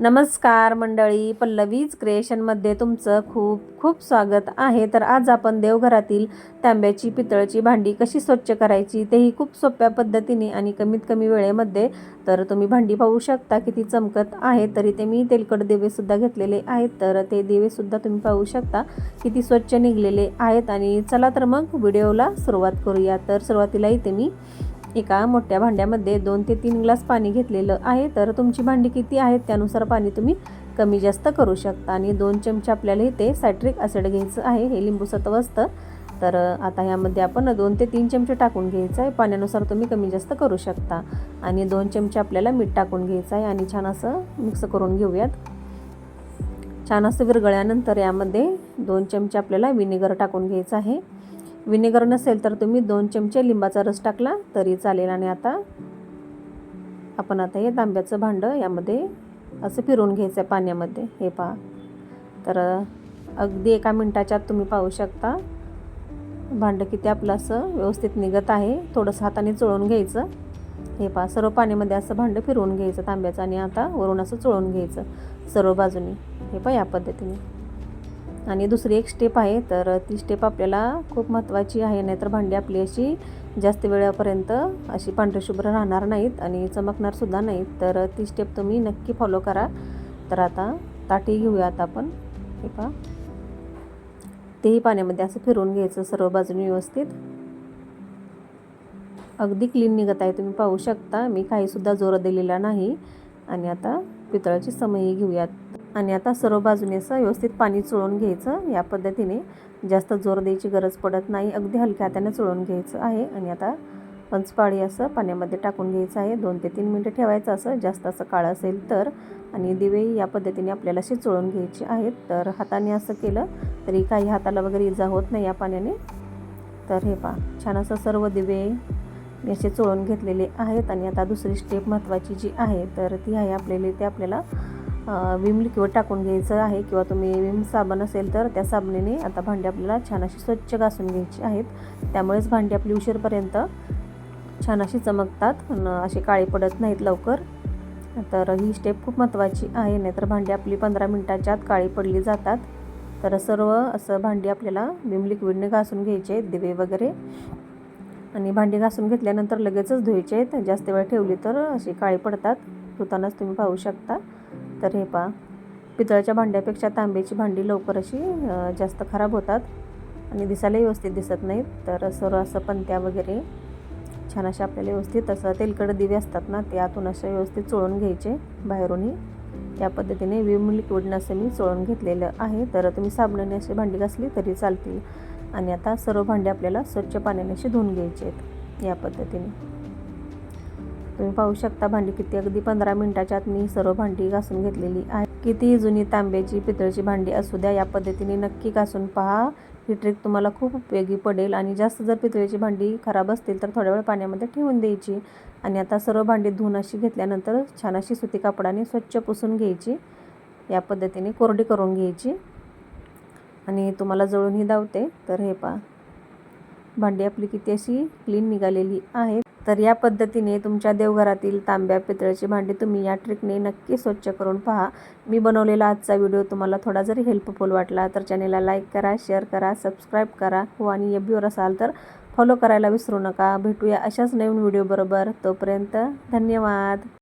नमस्कार मंडळी पल्लवीज क्रिएशनमध्ये तुमचं खूप खूप स्वागत आहे. तर आज आपण देवघरातील तांब्याची पितळची भांडी कशी स्वच्छ करायची तेही खूप सोप्या पद्धतीने आणि कमीत कमी वेळेमध्ये तर तुम्ही भांडी पाहू शकता किती चमकत आहे. तरी ते मी तेलकट दिवेसुद्धा घेतलेले आहेत. तर ते दिवेसुद्धा तुम्ही पाहू शकता किती स्वच्छ निघलेले आहेत. आणि चला तर मग व्हिडिओला सुरुवात करूया. तर सुरुवातीला इथे मी एका मोठ्या भांड्यामध्ये दोन ते तीन ग्लास पाणी घेतलेलं आहे तर तुमची भांडी किती आहेत त्यानुसार पाणी तुम्ही कमी जास्त करू शकता. आणि दोन चमचे आपल्याला इथे सायट्रिक ॲसिड घ्यायचं आहे हे लिंबू सत्व असतं. तर आता ह्यामध्ये आपण दोन ते तीन चमचे टाकून घ्यायचं आहे पाण्यानुसार तुम्ही कमी जास्त करू शकता. आणि दोन चमचे आपल्याला मीठ टाकून घ्यायचं आहे आणि छान असं मिक्स करून घेऊयात. छान असं विरगळल्यानंतर यामध्ये दोन चमचे आपल्याला विनेगर टाकून घ्यायचं आहे. विनेगर नसेल तर तुम्ही दोन चमचे लिंबाचा रस टाकला तरी चालेल. आणि आता आपण आता हे तांब्याचं भांडं यामध्ये असं फिरवून घ्यायचं आहे पाण्यामध्ये. हे पहा. तर अगदी एका मिनटाच्या तुम्ही पाहू शकता. भांडं किती आपलं असं व्यवस्थित निघत आहे. थोडंसं हाताने चोळून घ्यायचं. हे पहा. सर्व पाण्यामध्ये असं भांडं फिरवून घ्यायचं तांब्याचं आणि आता वरून असं चोळून घ्यायचं. सर्व बाजूनी. हे पहा या पद्धतीने. आणि दुसरी एक स्टेप आहे तर ती स्टेप आपल्याला खूप महत्त्वाची आहे नाहीतर भांडी आपली अशी जास्त वेळापर्यंत अशी पांढरेशुभ्र राहणार नाहीत आणि चमकणारसुद्धा नाहीत. तर ती स्टेप तुम्ही नक्की फॉलो करा. तर आता ताटी घेऊयात आपण. हे पहा. तेही पाण्यामध्ये असं फिरवून घ्यायचं सर्व बाजूने व्यवस्थित. अगदी क्लीन निघत आहे तुम्ही पाहू शकता. मी काहीसुद्धा जोर दिलेला नाही. आणि आता पितळाची समयही घेऊयात. आणि आता सर्व बाजूने असं व्यवस्थित पाणी चोळून घ्यायचं. या पद्धतीने जास्त जोर द्यायची गरज पडत नाही. अगदी हलक्या हाताने चोळून घ्यायचं आहे आणि आता पंचपाळी असं पाण्यामध्ये टाकून घ्यायचं आहे. दोन ते तीन मिनटं ठेवायचं असं. जास्त असं काळं असेल तर. आणि दिवे या पद्धतीने आपल्याला असे चोळून घ्यायचे आहेत. तर हाताने असं केलं तरी काही हाताला वगैरे इजा होत नाही या पाण्याने. तर हे पहा छान असं सर्व दिवे मी असे चोळून घेतलेले आहेत. आणि आता दुसरी स्टेप महत्त्वाची जी आहे तर ती आहे आपल्याला ते आपल्याला विम लिक्विड टाकून घ्यायचं आहे किंवा तुम्ही विम साबण असेल तर त्या साबणीने आता भांडी आपल्याला छान अशी स्वच्छ घासून घ्यायची आहेत. त्यामुळेच भांडी आपली उशीरपर्यंत छान अशी चमकतात अशी काळी पडत नाहीत लवकर. तर ही स्टेप खूप महत्त्वाची आहे नाहीतर भांडी आपली पंधरा मिनटाच्या आत काळी पडली जातात. तर सर्व असं भांडी आपल्याला विम लिक्विडने घासून घ्यायचे आहेत दिवे वगैरे. आणि भांडी घासून घेतल्यानंतर लगेचच धुवायचे आहेत. जास्त वेळ ठेवली तर अशी काळी पडतात. धुतानाच तुम्ही पाहू शकता. तर हे पहा. पितळ्याच्या भांड्यापेक्षा तांब्याची भांडी लवकर अशी जास्त खराब होतात आणि दिसायला व्यवस्थित दिसत नाहीत. तर सर्व असं पणत्या वगैरे छान अशा आपल्याला व्यवस्थित असं तेलकट दिवे असतात ना ते आतून असे व्यवस्थित चोळून घ्यायचे बाहेरूनही. या पद्धतीने विम लिक्विडनं असं मी चोळून घेतलेलं आहे. तर तुम्ही साबणाने अशी भांडी घासली तरी चालतील. आणि आता सर्व भांडी आपल्याला स्वच्छ पाण्याने अशी धुवून घ्यायचे आहेत या पद्धतीने. तुम्ही पाहू शकता भांडी किती. अगदी पंधरा मिनटाच्या आत मी सर्व भांडी घासून घेतलेली आहे किती जुनी तांब्याची पितळची भांडी असू द्या या पद्धतीने नक्की घासून पहा. ही ट्रिक तुम्हाला खूप उपयोगी पडेल आणि जास्त जर पितळेची भांडी खराब असतील तर थोड्या वेळ पाण्यामध्ये ठेवून द्यायची आणि आता सर्व भांडी धुवून अशी घेतल्यानंतर छान अशी सुती कापडाने स्वच्छ पुसून घ्यायची. या पद्धतीने कोरडी करून घ्यायची. आणि तुम्हाला जळूनही धावते. तर हे पहा. भांडी आपली किती अशी क्लीन निघालेली आहे तर या पद्धतीने तुमच्या देवघरातील तांब्या पितळेची भांडी तुम्ही या ट्रिकने नक्की स्वच्छ करून पहा. मी बनवलेला आजचा व्हिडिओ तुम्हाला थोडा जरी हेल्पफुल वाटला तर चॅनेलला लाईक करा शेअर करा सबस्क्राईब करा. हो आणि एबीवर असाल तर फॉलो करायला विसरू नका. भेटूया अशाच नवीन व्हिडिओबरोबर तोपर्यंत धन्यवाद.